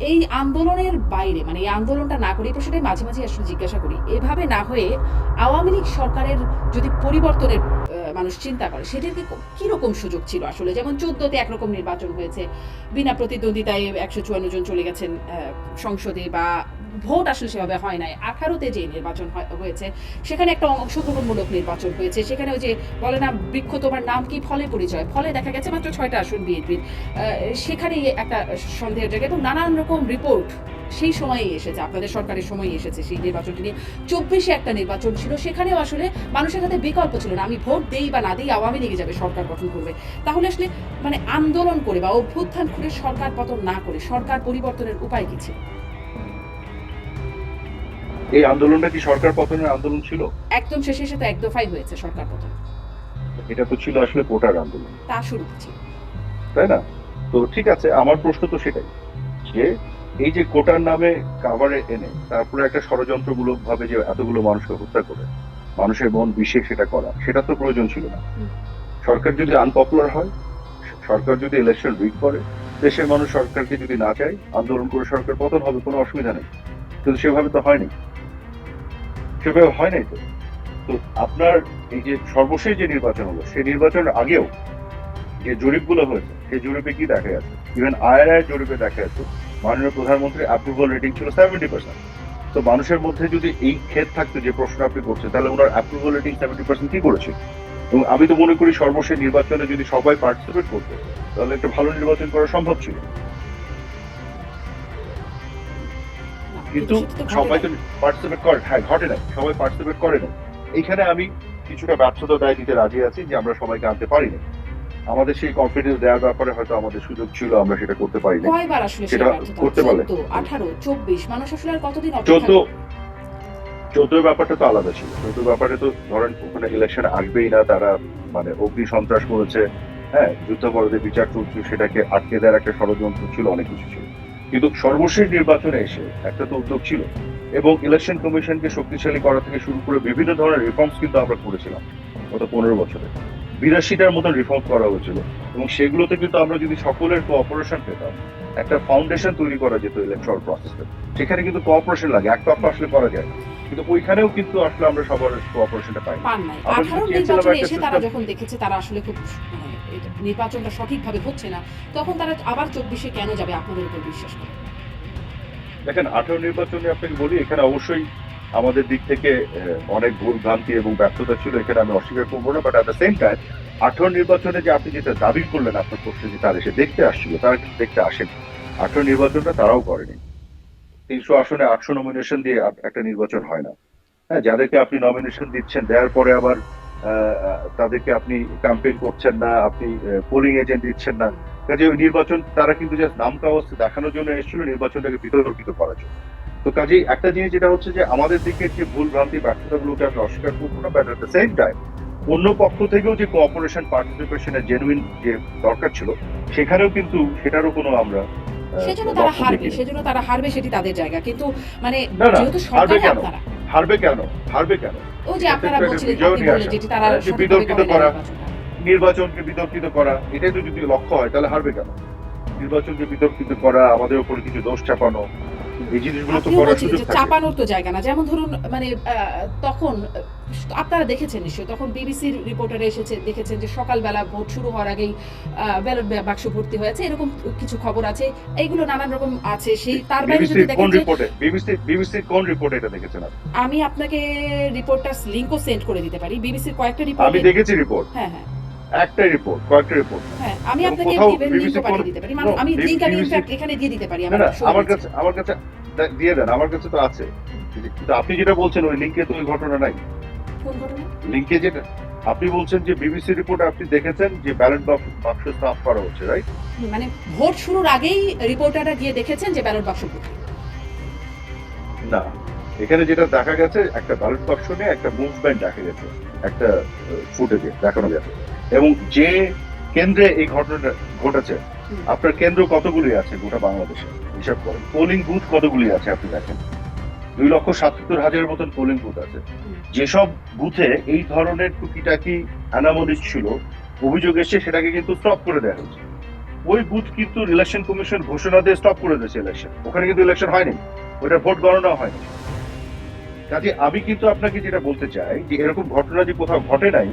এই আন্দোলনের বাইরে মানে এই আন্দোলনটা না করি প্রশ্নটাই মাঝে মাঝে আসলে জিজ্ঞাসা করি। এভাবে না হয়ে আওয়ামী লীগ সরকারের যদি পরিবর্তনের মানুষ চিন্তা করে, সেটাকে কীরকম সুযোগ ছিল আসলে? যেমন চোদ্দতে একরকম নির্বাচন হয়েছে, বিনা প্রতিদ্বন্দ্বিতায় একশো চুয়ান্ন জন চলে গেছেন সংসদে বা ভোট আসলে সেভাবে হয় নাই। আঠারোতে যে নির্বাচন হয়- হয়েছে, সেখানে একটা অংশগ্রহণমূলক নির্বাচন হয়েছে। সেখানে ওই যে বলে না, বৃক্ষ তোমার নাম কি? ফলে পরিচয়। ফলে দেখা গেছে মাত্র ছয়টা আসন বিএনপির। সেখানেই একটা সন্দেহের জায়গা। এবং নানান রকম রিপোর্ট সেই সময়ই এসেছে আপনাদের সরকারের সময় এসেছে সেই নির্বাচনটি নিয়ে। চব্বিশে একটা নির্বাচন ছিল সেখানেও আসলে মানুষের হাতে বিকল্প ছিল না। আমি ভোট দেই বা না দেই আওয়ামী লীগে যাবে সরকার গঠন করবে। তাহলে আসলে মানে আন্দোলন করে বা অভ্যুত্থান করে সরকার পতন না করে সরকার পরিবর্তনের উপায় কি ছিল? এই আন্দোলনটা কি সরকার পতনের আন্দোলন ছিল? একদম শেষে তো এক দফাই হয়েছে সরকার পতন। এটা তো ছিল আসলে কোটার আন্দোলন। তা শুরু ছিল তাই না? তো ঠিক আছে আমার প্রশ্ন তো সেটাই যে এই যে কোটার নামে কাভারে এনে তারপরে একটা ষড়যন্ত্রমূলক ভাবে যে এতগুলো মানুষকে হত্যা করে মানুষের মন বিষে সেটা করা সেটা তো প্রয়োজন ছিল না। সরকার যদি আনপপুলার হয় সরকার যদি ইলেকশন রিগ করে দেশের মানুষ সরকারকে যদি না চায় আন্দোলন করে সরকার পতন হবে কোনো অসুবিধা নেই। কিন্তু সেভাবে তো হয়নি। সেভাবে হয় নাই তো। তো আপনার এই যে সর্বশেষ যে নির্বাচন হলো সেই নির্বাচনের আগেও যে জরিপগুলো হয়েছে সেই জরিপে কি দেখা গেছে? ইভেন আইআরআই জরিপে দেখা গেছে মাননীয় প্রধানমন্ত্রী অ্যাপ্রুভাল রেটিং ছিল সেভেন্টি পার্সেন্ট তো মানুষের মধ্যে যদি এই ক্ষেত থাকতো যে প্রশ্ন আপনি করছেন তাহলে ওনার অ্যাপ্রুভাল রেটিং সেভেন্টি পার্সেন্ট কি করেছে? এবং আমি তো মনে করি সর্বশেষ নির্বাচনে যদি সবাই পার্টিসিপেট করতো তাহলে একটা ভালো নির্বাচন করা সম্ভব ছিল। কিন্তু সবাই তো পার্টিসিপেট করে হ্যাঁ ঘটে না সবাই পার্টিসিপেট করে না। এইখানে আমি কিছুটা ব্যর্থতা দায় দিতে রাজি আছি যে আমরা সবাইকে আনতে পারি না আমাদের সেই কনফিডেন্স দেওয়ার ব্যাপারে হয়তো আমাদের সুযোগ ছিল আমরা সেটা করতে পারি না কয়বার আসলে সেটা করতে পারলে। 18, 24 মানুষ আসলে আর কতদিন অপেক্ষা চোদ্দ করবে? চোদ্দ ব্যাপারটা তো আলাদা ছিল। চোদ্দ ব্যাপারে তো ধরেন ওখানে ইলেকশন আসবেই না তারা মানে অগ্নি সন্ত্রাস করেছে হ্যাঁ যুদ্ধাপরাধের বিচার চলছে সেটাকে আটকে দেওয়ার একটা ষড়যন্ত্র ছিল অনেক কিছু ছিল। কিন্তু সর্বশেষ নির্বাচনে এসে একটা তো উদ্যোগ ছিল এবং ইলেকশন কমিশনকে শক্তিশালী করা থেকে শুরু করে বিভিন্ন ধরনের রিফর্মস কিন্তু আমরা করেছিলাম গত পনেরো বছরে। বিরাশিটার মতো রিফর্ম করা হয়েছিল। এবং সেগুলোতে কিন্তু আমরা যদি সকলের কোঅপারেশন পেতাম একটা ফাউন্ডেশন তৈরি করা যেত ইলেকট্রাল প্রসেসে সেখানে কিন্তু কোঅপারেশন লাগে এক তরফা আসলে করা যায়। কিন্তু ওইখানেও কিন্তু আসলে আমরা সবার কোঅপারেশনটা পাই। এসে তারা যখন দেখেছে তারা আসলে খুব মানে নির্বাচনটা সঠিকভাবে হচ্ছে না তখন তারা আবার চব্বিশে কেন যাবে আপনাদের উপর বিশ্বাস করে দেখেন আঠারো নির্বাচনে আপনাকে বলি এখানে অবশ্যই আমাদের দিক থেকে অনেক ভুল ভ্রান্তি এবং ব্যর্থতা ছিল, এখানে আমি অস্বীকার করব না but at the same time আঠারো নির্বাচনে যে আপনি যেটা দাবি করলেন আপনার প্রশ্নে যে তারা এসে দেখতে আসছিল, তারা কিন্তু দেখতে আসেনি। আঠারো নির্বাচনটা তারাও করেনি। তিনশো আসনে আটশো নমিনেশন দিয়ে একটা নির্বাচন হয় না। হ্যাঁ যাদেরকে আপনি নমিনেশন দিচ্ছেন, দেওয়ার পরে আবার তাদেরকে আপনি ক্যাম্পেইন করছেন না, আপনি পোলিং এজেন্ট দিচ্ছেন না। কাজে ওই নির্বাচন, তারা কিন্তু জাস্ট নাম কাগজ দেখানোর জন্য এসেছিল, নির্বাচনটাকে বিতর্কিত করার জন্য। তো কাজেই একটা জিনিস যেটা হচ্ছে যে আমাদের দিকের যে ভুল ভ্রান্তি ব্যর্থতাগুলোকে আমি অস্বীকার করব না বাট দ্য সেম টাইম অন্য পক্ষ থেকেও যে কোঅপারেশন পার্টিসিপেশনের জেনুইন যে দরকার ছিল সেখানেও কিন্তু সেটারও কোনো আমরা সেজন্য তারা হারবে সেজন্য তারা হারবে সেটি তাদের জায়গা কিন্তু মানে যেহেতু হারবে সরকারে কেন? আপনারা হারবে কেন হারবে কেন ও যে আপনারা বলছিলেন। যেটি তারা সঠিকভাবে বিতর্কিত করা। নির্বাচনকে বিতর্কিত করা এটাই তো যদি লক্ষ্য হয় তাহলে হারবে কেন নির্বাচনকে বিতর্কিত করা আমাদের উপরে কিছু দোষ চাপানো এই জিনিসগুলো তো করার সুযোগ থাকে। চাপানোর তো জায়গা না। যেমন ধরুন মানে তখন আপনারা দেখেছেন নিশ্চয়ই তখন বিবিসির রিপোর্টারে এসেছে দেখেছেন যে সকালবেলা ভোট শুরু হওয়ার আগেই ব্যালট বাক্স ভর্তি হয়েছে। এরকম কিছু খবর আছে। এইগুলো নানান রকম আছে। সেই তার বাইরে যদি দেখেন বিবিসির কোন রিপোর্টে এটা দেখেছেন আমি আপনাকে রিপোর্টটার লিংকও সেন্ড করে দিতে পারি। বিবিসির কয়েকটা আমি রিপোর্ট দেখেছি রিপোর্ট। হ্যাঁ হ্যাঁ। একটা রিপোর্ট কয়েকটা রিপোর্ট হ্যাঁ আমি আপনাকে লিংকও পাঠিয়ে দিতে পারি। মানে আমি লিংক আমি ইনফ্যাক্ট এখানে দিয়ে দিতে পারি আমার। কাছে আমার কাছে দিয়ে দেন আমার কাছে তো আছে। কিন্তু আপনি যেটা বলছেন ওই লিঙ্কে তো ওই ঘটনা নাই। কোন ঘটনা? লিঙ্কে যেটা আপনি বলছেন যে বিবিসি রিপোর্ট আপনি দেখেছেন যে ব্যালট বাক্স সাফ করা হচ্ছে রাইট মানে ভোট শুরুর আগেই রিপোর্টাররা গিয়ে দেখেছেন যে ব্যালট বাক্স না এখানে যেটা দেখা গেছে একটা ব্যালট বাক্স নিয়ে একটা মুভমেন্ট দেখা গেছে একটা ফুটেজে দেখানো গেছে। এবং যে কেন্দ্রে এই ঘটনাটা ঘটেছে, আপনার কেন্দ্র কতগুলি আছে গোটা বাংলাদেশে? হিসাব করেন। পোলিং বুথ কতগুলি আছে আপনি দেখেন? দুই লক্ষ সাতাত্তর হাজারের মতন পোলিং বুথ আছে। যেসব বুথে এই ধরনের টুকিটাকি অ্যানামলিস ছিল, অভিযোগ এসে সেটাকে কিন্তু স্টপ করে দেওয়া হয়েছে। ওই বুথ কিন্তু ইলেকশন কমিশন ঘোষণা দিয়ে স্টপ করে দিয়েছে ইলেকশন ওখানে কিন্তু ইলেকশন হয়নি। ওটা ভোট গণনা হয়নি। কাজে আমি কিন্তু আপনাকে যেটা বলতে চাই, যে এরকম ঘটনা যে কোথাও ঘটে নাই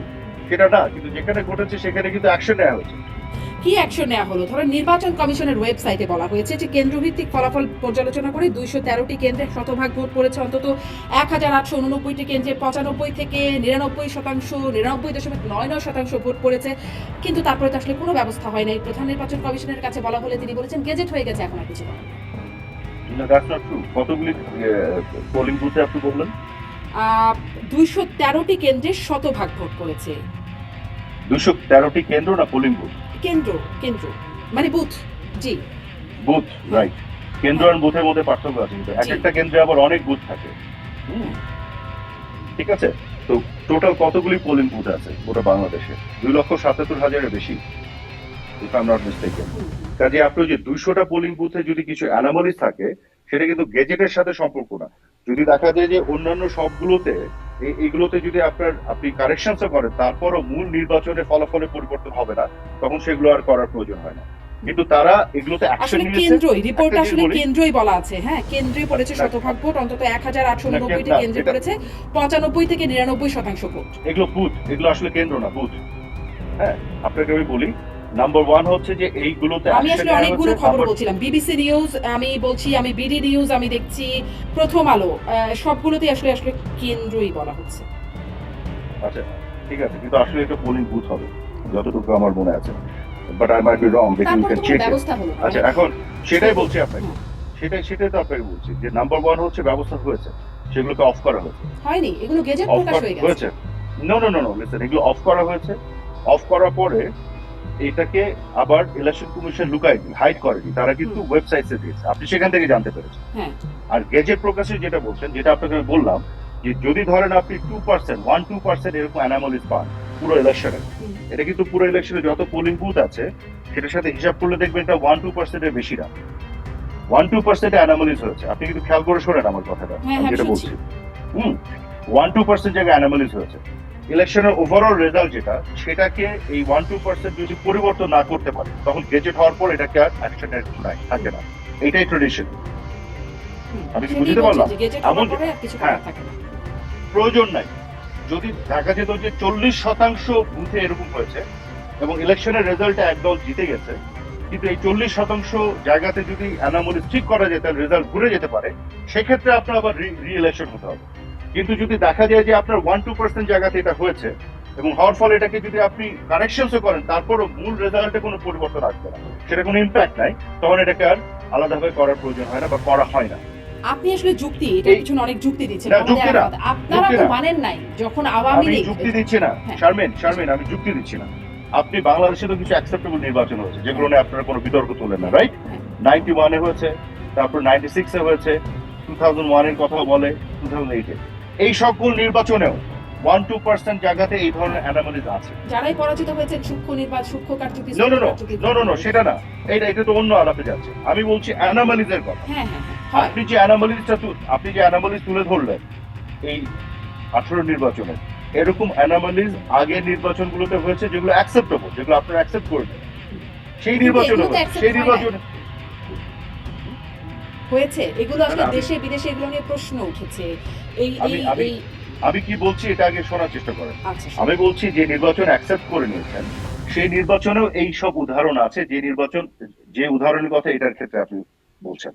সেটা না কিন্তু যেখানে ঘটেছে সেখানে কিন্তু অ্যাকশন নেওয়া হয়েছে। কি অ্যাকশন নেওয়া হলো? ধরেন নির্বাচন কমিশনের ওয়েবসাইটে বলা হয়েছে যে কেন্দ্রভিত্তিক ফলাফল পর্যালোচনা করে দুইশো তেরোটি কেন্দ্রে শতভাগ ভোট পড়েছে অন্তত এক হাজার আটশো উননব্বইটি কেন্দ্রে পঁচানব্বই থেকে নিরানব্বই শতাংশ নিরানব্বই দশমিক নয় নয় শতাংশ ভোট পড়েছে কিন্তু তারপরে তো আসলে কোনো ব্যবস্থা হয় নাই। প্রধান নির্বাচন কমিশনের কাছে বলা হলে তিনি বলেছেন গেজেট হয়ে গেছে এখন আর কিছু কতগুলি পোলিং বুথে আপনি বললেন? দুইশো তেরোটি কেন্দ্রে শতভাগ ভোট পড়েছে। দুশো তেরোটি কেন্দ্র না পোলিং বুথ কেন্দ্র কেন্দ্র। মানে বুথ জি। বুথ রাইট কেন্দ্র আর বুথের মধ্যে পার্থক্য আছে কিন্তু। এক একটা কেন্দ্রে আবার অনেক বুথ থাকে। ঠিক আছে? তো টোটাল কতগুলি পোলিং বুথ আছে গোটা বাংলাদেশে? দুই লক্ষ সাতাত্তর হাজারের বেশি। ইফ আই নট মিস্টেকেন কাজে আপনি যে দুইশোটা পোলিং বুথে যদি কিছু অ্যানামলিস থাকে সেটা কিন্তু গেজেটের সাথে সম্পর্ক না। যদি দেখা যায় যে অন্যান্য সবগুলোতে এইগুলোতে যদি আপনার আপনি কারেকশনস করেন তারপরও মূল নির্বাচনের ফলাফলে পরিবর্তন হবে না তখন সেগুলো আর করার প্রয়োজন হয় না। কিন্তু তারা এগুলোতে অ্যাকশন নিয়েছে কেন্দ্রই রিপোর্ট আসলে কেন্দ্রই বলা আছে হ্যাঁ কেন্দ্রে পড়েছে শতভাগ ভোট অন্তত এক হাজার আটশো না, উননব্বইটি না, কেন্দ্রে পড়েছে পঁচানব্বই থেকে নিরানব্বই শতাংশ ভোট। এগুলো বুথ এগুলো আসলে কেন্দ্র না বুথ। হ্যাঁ আপনাকে আমি বলি নাম্বার ওয়ান হচ্ছে যে এইগুলোতে আমি আসলে অনেকগুলো খবর বলছিলাম। বিবিসি নিউজ আমি বলছি আমি বিডি নিউজ আমি দেখছি প্রথম আলো। আহ, সবগুলোতেই আসলে আসলে কেন্দ্রই বলা হচ্ছে। আচ্ছা ঠিক আছে। কিন্তু আসলে এটা পোলিং বুথ হবে যতটুকু আমার মনে আছে। But I might be wrong দেখুন তারপরে ক্যান চেক। আচ্ছা এখন সেটাই বলছি আপনাকে। সেটাই সেটাই তো আপনাকে বলছি যে নাম্বার ওয়ান হচ্ছে ব্যবস্থা হয়েছে। সেগুলোকে অফ করা হয়েছে। হয়নি? এগুলো গেজেট প্রকাশ হয়ে গেছে। হয়েছে। No no no no listen এগুলো অফ করা হয়েছে। অফ করার পরে এটাকে আবার ইলেকশন কমিশন লুকায় হাইড করেনি তারা কিন্তু ওয়েবসাইটে দিয়েছে। আপনি সেখান থেকে জানতে পেরেছেন। হ্যাঁ। আর গেজেট প্রকাশে যেটা বলছেন যেটা আপনাকে আমি বললাম যে যদি ধরেন আপনি two percent one two percent এরকম অ্যানামলিস পান পুরো ইলেকশনে। এটা কিন্তু পুরো ইলেকশনে যত পোলিং বুথ আছে সেটার সাথে হিসাব করলে দেখবেন এটা ওয়ান টু পার্সেন্টের বেশি না ওয়ান টু পার্সেন্ট অ্যানামলিস হয়েছে। আপনি কিন্তু খেয়াল করে শোনেন আমার কথাটা হ্যাঁ, হ্যাঁ, যেটা বলছি। হুম ওয়ান টু পার্সেন্ট জায়গায় অ্যানামলিস হয়েছে। ইলেকশনের ওভারঅল রেজাল্ট যেটা সেটাকে এই ওয়ান টু পার্সেন্ট যদি পরিবর্তন না করতে পারে তখন গেজেট হওয়ার পর এটাকে আর অ্যাকশনের নাই থাকে না। এটাই ট্রেডিশন আমি কি বুঝতে পারলাম? এমন হ্যাঁ। করার থাকে না। প্রয়োজন নাই। যদি দেখা যেত যে চল্লিশ শতাংশ বুথে এরকম হয়েছে এবং ইলেকশনের রেজাল্টে একদল জিতে গেছে কিন্তু এই চল্লিশ শতাংশ জায়গাতে যদি অ্যানামলি ঠিক করা যায় তাহলে রেজাল্ট ঘুরে যেতে পারে সেক্ষেত্রে আপনার আবার রি ইলেকশন হতে হবে। কিন্তু যদি দেখা যায় যে আপনার ওয়ান টু পার্সেন্ট জায়গাতে এটা হয়েছে এবং হওয়ার ফলে এটাকে যদি আপনি কারেকশনসও করেন তারপরও মূল রেজাল্টে কোনো পরিবর্তন আসবে না। সেটা কোনো ইম্প্যাক্ট নাই তখন এটাকে আর আলাদাভাবে করার প্রয়োজন হয় না বা করা হয় না। আপনি আসলে যুক্তি পিছনে অনেক যুক্তি দিচ্ছেন। আপনারা তো মানেন নাই যখন আওয়ামী লীগ যুক্তি দিচ্ছি না। হ্যাঁ। শারমিন শারমিন আমি যুক্তি দিচ্ছি না। আপনি বাংলাদেশে তো কিছু অ্যাকসেপ্টেবল নির্বাচন হয়েছে যেগুলো নিয়ে আপনারা কোনো বিতর্ক তোলেন না রাইট। নাইনটি ওয়ানে হয়েছে তারপর নাইনটি সিক্সে হয়েছে টু থাউজেন্ড ওয়ানের কথা বলে টু থাউজেন্ড এইটে এই সকল নির্বাচনেও ওয়ান টু পার্সেন্ট জায়গাতে এই ধরনের অ্যানামলিজ আছে। যারাই পরাজিত হয়েছেন সূক্ষ্ম নির্বাচন সূক্ষ্ম কারচুপি no no no no no no সেটা না। এটা এটা তো অন্য আলাপে যাচ্ছে। আমি বলছি অ্যানামলিজের কথা। হ্যাঁ হ্যাঁ হ্যাঁ আপনি যে অ্যানামলিজটা আপনি যে অ্যানামলিজ তুলে ধরলেন এই আঠারো নির্বাচনে এরকম অ্যানামলিজ আগের নির্বাচনগুলোতে হয়েছে যেগুলো অ্যাকসেপ্টেবল যেগুলো আপনারা অ্যাকসেপ্ট করবেন সেই নির্বাচনে হয়েছে, সেই নির্বাচনে হয়েছে? এগুলো আসলে দেশে বিদেশে এগুলো নিয়ে প্রশ্ন উঠেছে। এই আমি- এই আমি- এই আমি কি বলছি এটা আগে শোনার চেষ্টা করেন। আচ্ছা আমি বলছি যে নির্বাচন অ্যাকসেপ্ট করে নিয়েছেন সেই নির্বাচনেও এই সব উদাহরণ আছে যে নির্বাচন যে উদাহরণের কথা এটার ক্ষেত্রে আপনি বলছেন।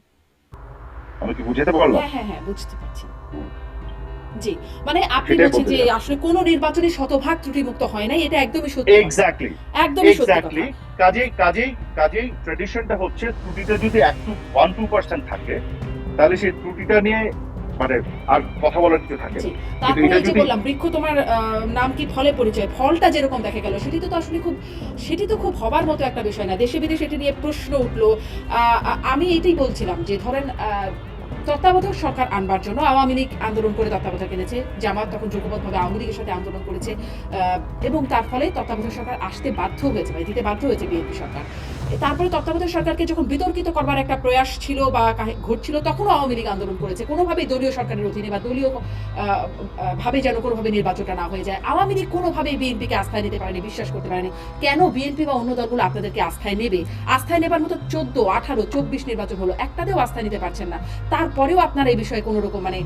আমি কি বুঝাতে পারলাম? হ্যাঁ হ্যাঁ হ্যাঁ বুঝতে পারছি। জি। মানে আপনি বলছেন যে আসলে কোন নির্বাচনে শতভাগ ত্রুটিমুক্ত হয় নাই এটা একদমই সত্যি এক্স্যাক্টলি একদমই সত্যি কাজেই কাজেই কাজেই ট্রেডিশনটা হচ্ছে ত্রুটিটা যদি এক টু ওয়ান টু পার্সেন্ট থাকে তাহলে সেই ত্রুটিটা নিয়ে মানে আর কথা বলার কিছু থাকে তারপরে যে বললাম বৃক্ষ তোমার নাম কি ফলে পরিচয়? ফলটা যেরকম দেখা গেল সেটি তো আসলে খুব সেটি তো খুব হবার মতো একটা বিষয় না। দেশে বিদেশে এটি নিয়ে প্রশ্ন উঠল। আহ, আমি এটাই বলছিলাম যে ধরেন আহ, তত্ত্বাবধায়ক সরকার আনবার জন্য আওয়ামী লীগ আন্দোলন করে তত্ত্বাবধায়ক এনেছে। জামাত তখন যোগ্যবদ্ধভাবে আওয়ামী লীগের সাথে আন্দোলন করেছে। এবং তার ফলে তত্ত্বাবধায়ক সরকার আসতে বাধ্য হয়েছে মানে দিতে বাধ্য হয়েছে বিএনপি সরকার। তারপরে তত্ত্বাবধায়ক সরকারকে যখন বিতর্কিত করবার একটা প্রয়াস ছিল বা ঘটছিল তখনও আওয়ামী লীগ আন্দোলন করেছে। কোনোভাবেই দলীয় সরকারের অধীনে বা দলীয় ভাবে যেন কোনোভাবে নির্বাচনটা না হয়ে যায়। আওয়ামী লীগ কোনোভাবেই বিএনপিকে আস্থায় নিতে পারেনি বিশ্বাস করতে পারেনি। কেন বিএনপি বা অন্য দলগুলো আপনাদেরকে আস্থায় নেবে? আস্থায় নেবার মতো চোদ্দ আঠারো চব্বিশ নির্বাচন হলো। একটাতেও আস্থায় নিতে পারছেন না। তারপরেও আপনারা এই বিষয়ে কোনো রকম মানে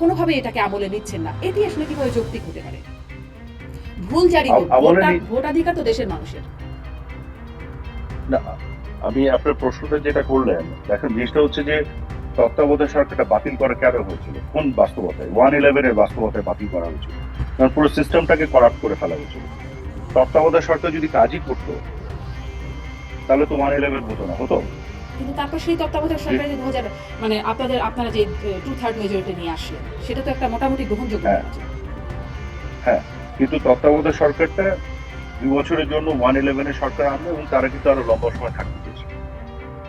কোনোভাবে এটাকে আমলে নিচ্ছেন না। এটি আসলে কীভাবে যৌক্তিক হতে পারে? ভুল জারি ভোটাধিকার তো দেশের মানুষের। না আমি আপনার প্রশ্নটা যেটা করলেন দেখেন জিনিসটা হচ্ছে যে তত্ত্বাবধায়ক সরকারটা বাতিল করা কেন হয়েছিল? কোন বাস্তবতায়? ওয়ান ইলেভেনের বাস্তবতায় বাতিল করা হয়েছিল। কারণ পুরো সিস্টেমটাকে করাপ্ট করে ফেলা হয়েছিল। তত্ত্বাবধায়ক সরকার যদি কাজই করতো তাহলে তো ওয়ান ইলেভেন হতো না হতো? কিন্তু তারপর সেই তত্ত্বাবধায়ক সরকার যে দু হাজার মানে আপনাদের আপনারা যে টু থার্ড মেজরিটি নিয়ে আসলেন সেটা তো একটা মোটামুটি গ্রহণযোগ্য হ্যাঁ। কিন্তু তত্ত্বাবধায়ক সরকারটা দুই বছরের জন্য ওয়ান ইলেভেনের সরকার আনলো এবং তারা কিন্তু আরও লম্বা সময় থাকতে চেয়েছে।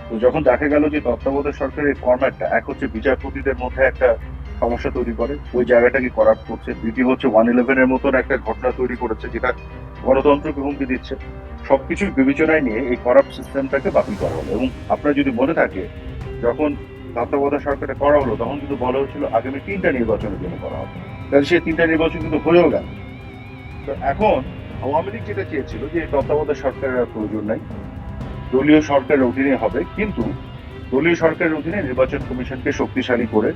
তো যখন দেখা গেল যে তত্ত্বাবধায়ক সরকারের ফরম্যাটটা এক হচ্ছে বিচারপতিদের মধ্যে একটা সমস্যা তৈরি করে, ওই জায়গাটাকে করাপ্ট করছে। দ্বিতীয় হচ্ছে ওয়ান ইলেভেনের মতন একটা ঘটনা তৈরি করেছে যেটা গণতন্ত্রকে হুমকি দিচ্ছে। সবকিছু বিবেচনায় নিয়ে এই করাপ্ট সিস্টেমটাকে বাতিল করা হলো। এবং আপনার যদি মনে থাকে, যখন তত্ত্বাবধায়ক সরকারটা করা হলো, তখন কিন্তু বলা হয়েছিল আগামী তিনটা নির্বাচনের জন্য করা হবে। তাহলে সেই তিনটা নির্বাচন কিন্তু হয়েও গেল। তো এখন আওয়ামী লীগ যেটা চেয়েছিল যে তত্ত্বাবধায়ক সরকারের আর প্রয়োজন নাই, দলীয় সরকারের অধীনে হবে, কিন্তু দলীয় সরকারের অধীনে নির্বাচন কমিশনকে শক্তিশালী করে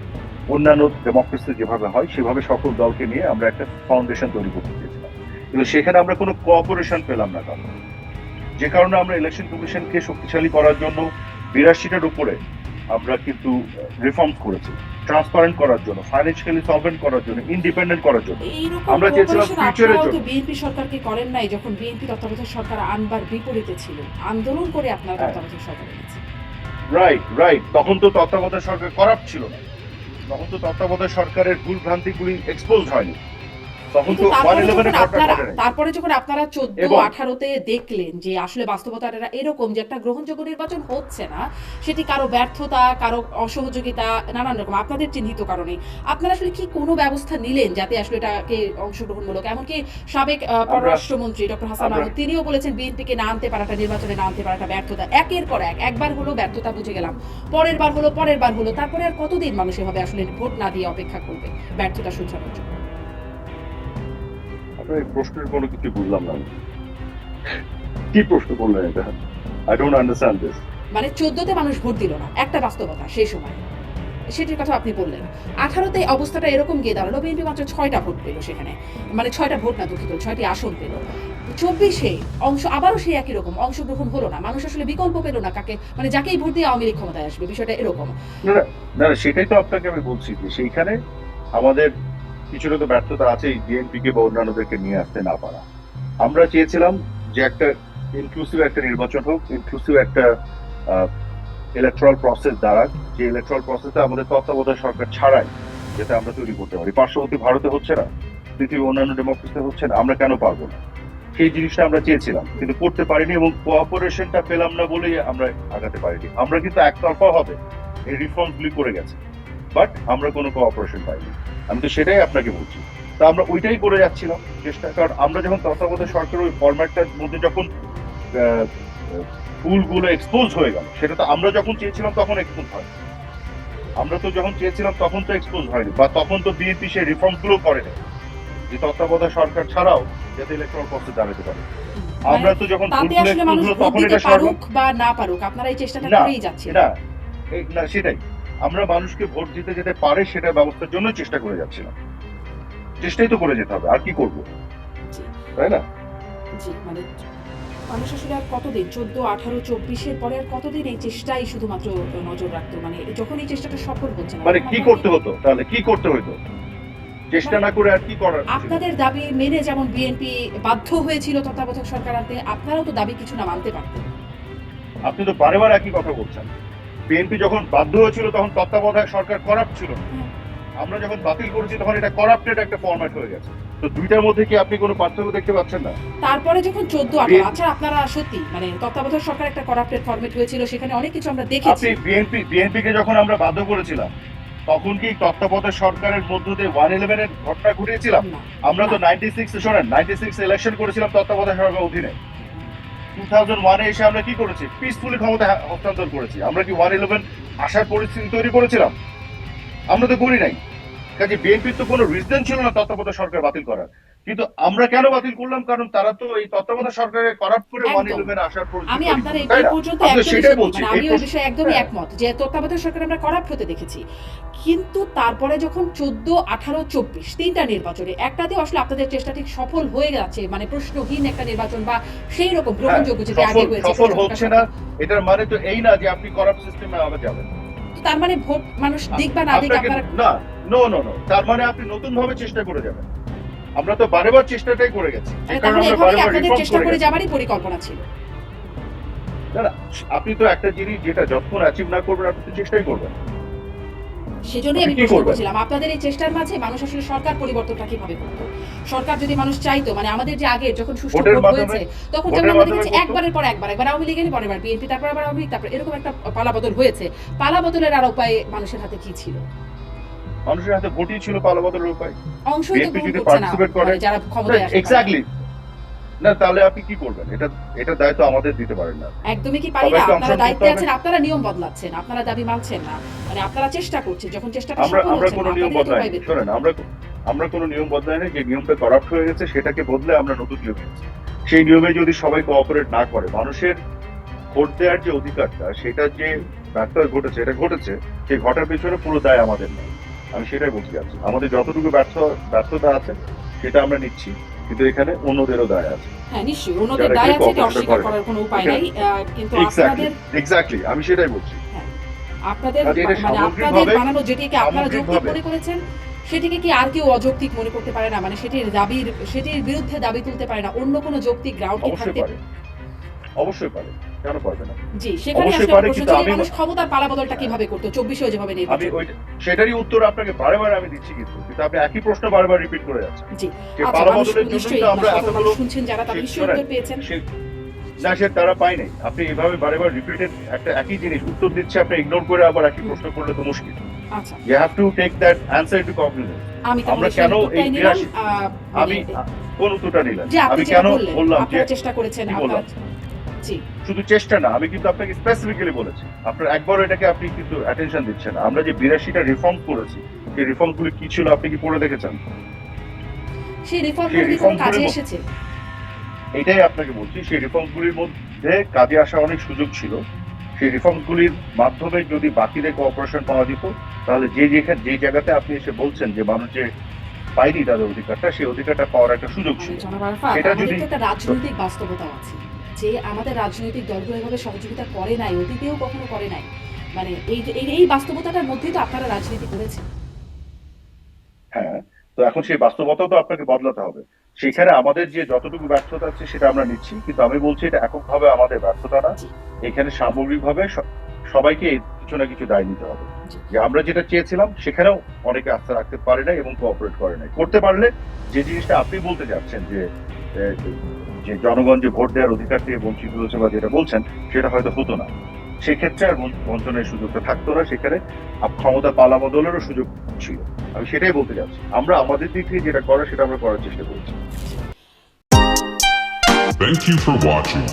অন্যান্য ডেমোক্রেসি যেভাবে হয়, সেভাবে সকল দলকে নিয়ে আমরা একটা ফাউন্ডেশন তৈরি করতে চেয়েছিলাম কিন্তু সেখানে আমরা কোনো কোঅপারেশন পেলাম না কারণ যে কারণে আমরা ইলেকশন কমিশনকে শক্তিশালী করার জন্য বিরাশিটার উপরে আমরা কিন্তু রিফর্ম করেছি। ট্রান্সপারেন্ট করার জন্য ফাইন্যান্সিয়ালি সলভেন্ট করার জন্য ইন্ডিপেন্ডেন্ট করার জন্য। আমরা চেয়েছিলাম তো জন্য। বিএনপি সরকারকে করেন নাই যখন বিএনপি তত্ত্বাবধায়ক সরকার আনবার বিপরীতে ছিল। আন্দোলন করে আপনারা হ্যাঁ। তত্ত্বাবধায়ক সরকার রাইট রাইট তখন তো তত্ত্বাবধায়ক সরকার করাপ্ট ছিল। না তখন তো তত্ত্বাবধায়ক সরকারের ভুল ভ্রান্তিগুলি এক্সপোজ হয়নি। তারপরে যখন আপনারা করে নাই। তারপরে যখন আপনারা চোদ্দ আঠারোতে দেখলেন যে আসলে বাস্তবতাটা এরকম যে একটা গ্রহণযোগ্য নির্বাচন হচ্ছে না সেটি কারও ব্যর্থতা কারও অসহযোগিতা নানান রকম আপনাদের চিহ্নিত কারণে আপনারা আসলে কি কোনো ব্যবস্থা নিলেন যাতে আসলে এটাকে অংশগ্রহণমূলক? এমনকি সাবেক পররাষ্ট্রমন্ত্রী ডক্টর হাসান মাহমুদ তিনিও বলেছেন বিএনপিকে না আনতে পারাটা নির্বাচনে না আনতে পারাটা ব্যর্থতা। একের পর এক একবার হলো ব্যর্থতা বুঝে গেলাম। পরের বার হলো পরের বার হলো তারপরে আর কতদিন মানুষ এভাবে আসলে ভোট না দিয়ে অপেক্ষা করবে ব্যর্থতা শুধরানোর জন্য? আপনার এই প্রশ্নের কোনো কিছু বুঝলাম না কি প্রশ্ন করলেন এটা? আই ডোন্ট আন্ডারস্ট্যান্ড দিস মানে চোদ্দতে মানুষ ভোট দিল না একটা বাস্তবতা সেই সময়। সেটির কথা আপনি বললেন। আঠারোতে অবস্থাটা এরকম গিয়ে দাঁড়াল বিএনপি মাত্র ছয়টা ভোট পেল সেখানে। মানে ছয়টা ভোট না দুঃখিত ছয়টি আসন পেল। চব্বিশে অংশ আবারও সেই একই রকম অংশগ্রহণ হলো না। মানুষ আসলে বিকল্প পেল না কাকে মানে যাকেই ভোট দিয়ে আওয়ামী লীগ ক্ষমতায় আসবে বিষয়টা এরকম। না না, না না সেটাই তো আপনাকে আমি বলছি যে সেইখানে আমাদের কিছুটা তো ব্যর্থতা আছে বিএনপি কে বা অন্যান্যদেরকে নিয়ে আসতে না পারা। আমরা চেয়েছিলাম যে একটা ইনক্লুসিভ একটা নির্বাচন হোক ইনক্লুসিভ একটা ইলেকট্রাল প্রসেস দাঁড়াক। যে ইলেকট্রাল প্রসেসে আমাদের তত্ত্বাবধায়ক সরকার ছাড়াই, যাতে আমরা তৈরি করতে পারি। পার্শ্ববর্তী ভারতে হচ্ছে না, পৃথিবীর অন্যান্য ডেমোক্রেসিতে হচ্ছে না, আমরা কেন পারব না? সেই জিনিসটা আমরা চেয়েছিলাম, কিন্তু করতে পারিনি এবং কোঅপারেশনটা পেলাম না বলেই আমরা আগাতে পারিনি। আমরা কিন্তু একতরফা হবে, এই রিফর্মগুলি করে গেছে বাট আমরা কোনো কোঅপারেশন পাইনি। আমি তো সেটাই আপনাকে বলছি। তা আমরা ওইটাই করে যাচ্ছিলাম চেষ্টা কারণ আমরা যখন তত্ত্বাবধায়ক সরকার ওই ফরম্যাটটার মধ্যে যখন ফুলগুলো এক্সপোজ হয়ে গেল সেটা তো আমরা যখন চেয়েছিলাম তখন এক্সপোজ হয় আমরা তো যখন চেয়েছিলাম তখন তো এক্সপোজ হয়নি বা তখন তো বিএনপি সেই রিফর্মগুলো করেনি যে তত্ত্বাবধায়ক সরকার ছাড়াও যাতে ইলেকট্রাল প্রসেস দাঁড়াতে পারে। আমরা তো যখন তখন এটা পারুক বা না পারুক আপনারা এই চেষ্টাটা করেই যাচ্ছেন। না সেটাই। আমরা মানুষকে ভোট দিতে যেতে পারে সেটা ব্যবস্থার জন্য চেষ্টা করে যাচ্ছিলাম। চেষ্টাই তো করে যেতে হবে আর কি করব? তাই না? মানে মানুষ আসলে আর কতদিন? চোদ্দ আঠারো চব্বিশের পরে আর কতদিন এই চেষ্টাই শুধুমাত্র নজর রাখতো? মানে যখন এই চেষ্টাটা সফল হচ্ছে মানে কি করতে হতো? তাহলে কি করতে হতো চেষ্টা না করে আর কি করার আপনাদের দাবি মেনে যেমন বিএনপি বাধ্য হয়েছিল তত্ত্বাবধায়ক সরকার আনতে আপনারাও তো দাবি কিছু না মানতে পারতেন। আপনি তো বারেবার একই কথা বলছেন। বিএনপি যখন বাধ্য হয়েছিল তখন তত্ত্বাবধায়ক সরকার করাপ্ট ছিল। আমরা যখন বাতিল করেছি তখন এটা করাপ্টেড একটা ফরম্যাট হয়ে গেছে। তো দুইটার মধ্যে কি আপনি কোনো পার্থক্য দেখতে পাচ্ছেন না? তারপরে যখন চোদ্দ আঠারো বিএনপি- আচ্ছা আপনারা সত্যি মানে তত্ত্বাবধায়ক সরকার একটা করাপ্টেড ফরমেট হয়েছিল সেখানে অনেক কিছু আমরা দেখেছি। আপনি বিএনপি বিএনপি কে যখন আমরা বাধ্য করেছিলাম তখন কি তত্ত্বাবধায়ক সরকারের মধ্য দিয়ে ওয়ান ইলেভেনের ঘটনা ঘটিয়েছিলাম? আমরা তো। নাইনটি সিক্স শোনেন নাইনটি সিক্স ইলেকশন করেছিলাম তত্ত্বাবধায়ক সরকার অধীনে। টু থাউজেন্ড এসে আমরা কি করেছি? পিসফুলি ক্ষমতা হস্তান্তর করেছি। আমরা কি ওয়ান ইলেভেন আসার পরিস্থিতি তৈরি করেছিলাম? আমরা তো করি নাই। কাজে বিএনপির তো কোনো রিজন ছিল না তত্ত্বাবধায়ক সরকার বাতিল করার। কিন্তু আমরা কেন বাতিল করলাম? কারণ তারা তো এই তত্ত্বাবধায়ক সরকারের করাপ্ট করে একদম। ইলেভেন আসার পরিস্থিতি আমি আপনার এই? পর্যন্ত সেটাই বলছি, মানে এই আমি ওই বিষয়ে একদমই হ্যাঁ। একমত যে তত্ত্বাবধায়ক সরকার আমরা করাপ্ট হতে দেখেছি। কিন্তু তারপরে যখন চোদ্দ আঠারো চব্বিশ তিনটা নির্বাচনে একটাতে আসলে আপনাদের চেষ্টা ঠিক সফল হয়ে যাচ্ছে মানে প্রশ্নহীন একটা নির্বাচন বা সেই রকম গ্রহণযোগ্য যেটা আগে হয়েছে সফল হচ্ছে না। এটার মানে তো এই না যে আপনি করাপ্ট সিস্টেমে আবার যাবেন। তার মানে ভোট মানুষ দিক বা না আপনারা না নো নো নো তার মানে আপনি নতুন ভাবে চেষ্টা করে যাবেন। আমরা তো বারেবার চেষ্টাটাই করে গেছি। আপনাদের চেষ্টা করে যাবারই পরিকল্পনা ছিল। আপনি তো একটা জিনিস যেটা যতক্ষণ অ্যাচিভ না করবেন আপনি তো চেষ্টাই করবেন। সেজন্যই আমি প্রশ্ন? করছিলাম আপনাদের এই চেষ্টার মাঝে মানুষ আসলে সরকার পরিবর্তনটা কীভাবে করতো? সরকার যদি মানুষ চাইতো মানে আমাদের যে আগে যখন সুষ্ঠু ভোট হয়েছে তখন যেমন আমরা মাধ্যমে দেখেছি একবারের পর একবার একবার আওয়ামী লীগের বার বিএনপি তারপর আবার আওয়ামী লীগ তারপর এরকম একটা পালা বদল হয়েছে। পালা বদলের আর উপায়ে মানুষের হাতে কি ছিল? মানুষের হাতে ভোটই ছিল উপায় যদি করে- মানে। এক্স্যাক্টলি না তাহলে আপনি কি করবেন? এটা এটা দায়িত্ব আমাদের দিতে পারেন না। একদমই কি পারি না? আপনারা দায়িত্বে আছেন আপনারা নিয়ম বদলাচ্ছেন আপনারা দাবি মানছেন না। মানে আপনারা চেষ্টা করছেন যখন আমরা আমরা কোনো নিয়ম বদলাই শোনেন আমরা আমরা কোনো নিয়ম বদলাই না যে নিয়মটা করাপ্ট হয়ে গেছে সেটাকে বদলে আমরা নতুন নিয়ম। সেই নিয়মে যদি সবাই কোঅপারেট না করে মানুষের ভোট দেওয়ার যে অধিকারটা সেটা যে ব্যর্থতা ঘটেছে এটা ঘটেছে সেই ঘটার পেছনে পুরো দায় আমাদের নেই। আমি সেটাই বলতে যাচ্ছি। আমাদের যতটুকু ব্যর্থ ব্যর্থতা আছে সেটা আমরা নিচ্ছি। কিন্তু এখানে অন্যদেরও দায় আছে। হ্যাঁ নিশ্চয়ই। অন্যদের দায় আছে এটা অস্বীকার করার কোনো উপায় Okay. নাই। কিন্তু আপনাদের এক্স্যাক্টলি আমি সেটাই বলছি। আপনাদের মানে আপনাদের বানানো যেটিকে আপনারা যৌক্তিক মনে করেছেন সেটিকে কি আর কেউ অযৌক্তিক মনে করতে পারে না? মানে সেটির দাবির সেটির বিরুদ্ধে দাবি তুলতে পারে না। অন্য কোনো যৌক্তিক গ্রাউন্ড কি অবশ্যই থাকতে পারে। অবশ্যই পারে। কেন পারবে না? জি সেখানে আসলে প্রশ্ন ছিল, মানুষ ক্ষমতার পালাবদলটা কীভাবে করতো চব্বিশেও যেভাবে আমি নির্বাচন। ওই সেটারই উত্তর আপনাকে বারে বারে আমি দিচ্ছি কিন্তু কিন্তু আপনি একই প্রশ্ন বারবার রিপিট করে যাচ্ছেন। জি যে আচ্ছা পালাবদলের জন্য আমরা এতগুলো শুনছেন যারা তারা নিশ্চয়ই উত্তর পেয়েছেন। না সে তারা পায় নাই। আপনি এভাবে বারে বার রিপিটেড একটা একই জিনিস উত্তর দিচ্ছে আপনি ইগনোর করে আবার একই প্রশ্ন করলে তো মুশকিল। আচ্ছা। You have to take that answer to cognizance আমি আমরা কেন এই নিলাম আমি কোন উত্তরটা যে আপনি আমি কেন বললাম যে চেষ্টা করেছেন শুধু চেষ্টা না আমি কিন্তু আপনাকে স্পেসিফিক্যালি বলেছি। আপনার একবার এটাকে আপনি কিন্তু অ্যাটেনশন দিচ্ছেন না। আমরা যে বিরাশিটা রিফর্ম করেছি সেই রিফর্ম গুলি কি ছিল আপনি কি পড়ে দেখেছেন? সেই রিফর্ম সেই কি কাজে এসেছে। এটাই আপনাকে বলছি সেই রিফর্মগুলির মধ্যে কাজে আসা অনেক সুযোগ ছিল। সেই রিফর্মগুলির মাধ্যমে যদি বাকিদের কোঅপারেশন পাওয়া যেত তাহলে যে যেখানে যে জায়গাতে আপনি এসে বলছেন যে মানুষ যে পায়নি তাদের অধিকারটা সেই অধিকারটা পাওয়ার একটা সুযোগ ছিল। আমাদের যদি- একটা রাজনৈতিক বাস্তবতা আছে। যে আমাদের রাজনৈতিক দলগুলো এভাবে সহযোগিতা করে নাই অতীতেও কখনো করে নাই। মানে এই যে- এই- বাস্তবতাটার মধ্যেই তো আপনারা রাজনীতি করেছেন। হ্যাঁ তো এখন সেই বাস্তবতা তো আপনাকে বদলাতে হবে। সেখানে আমাদের যে যতটুকু ব্যর্থতা আছে সেটা আমরা নিচ্ছি কিন্তু আমি বলছি এটা এককভাবে আমাদের ব্যর্থতা না। এখানে সামগ্রিকভাবে সবাইকে কিছু না কিছু দায় নিতে হবে। যে আমরা যেটা চেয়েছিলাম সেখানেও অনেকে আস্থা রাখতে পারে না এবং কোঅপারেট করে নাই। করতে পারলে যে জিনিসটা আপনি বলতে যাচ্ছেন যে যে জনগণ যে ভোট দেওয়ার অধিকার থেকে বঞ্চিত হয়েছে বা যেটা বলছেন, সেটা হয়তো হতো না। সেক্ষেত্রে আর বঞ্চনের সুযোগটা থাকতো না, সেখানে ক্ষমতা পালা বদলেরও সুযোগ ছিল। আমি সেটাই বলতে যাচ্ছি আমরা আমাদের দিক থেকে যেটা করা সেটা আমরা করার চেষ্টা করছি। Thank you for watching.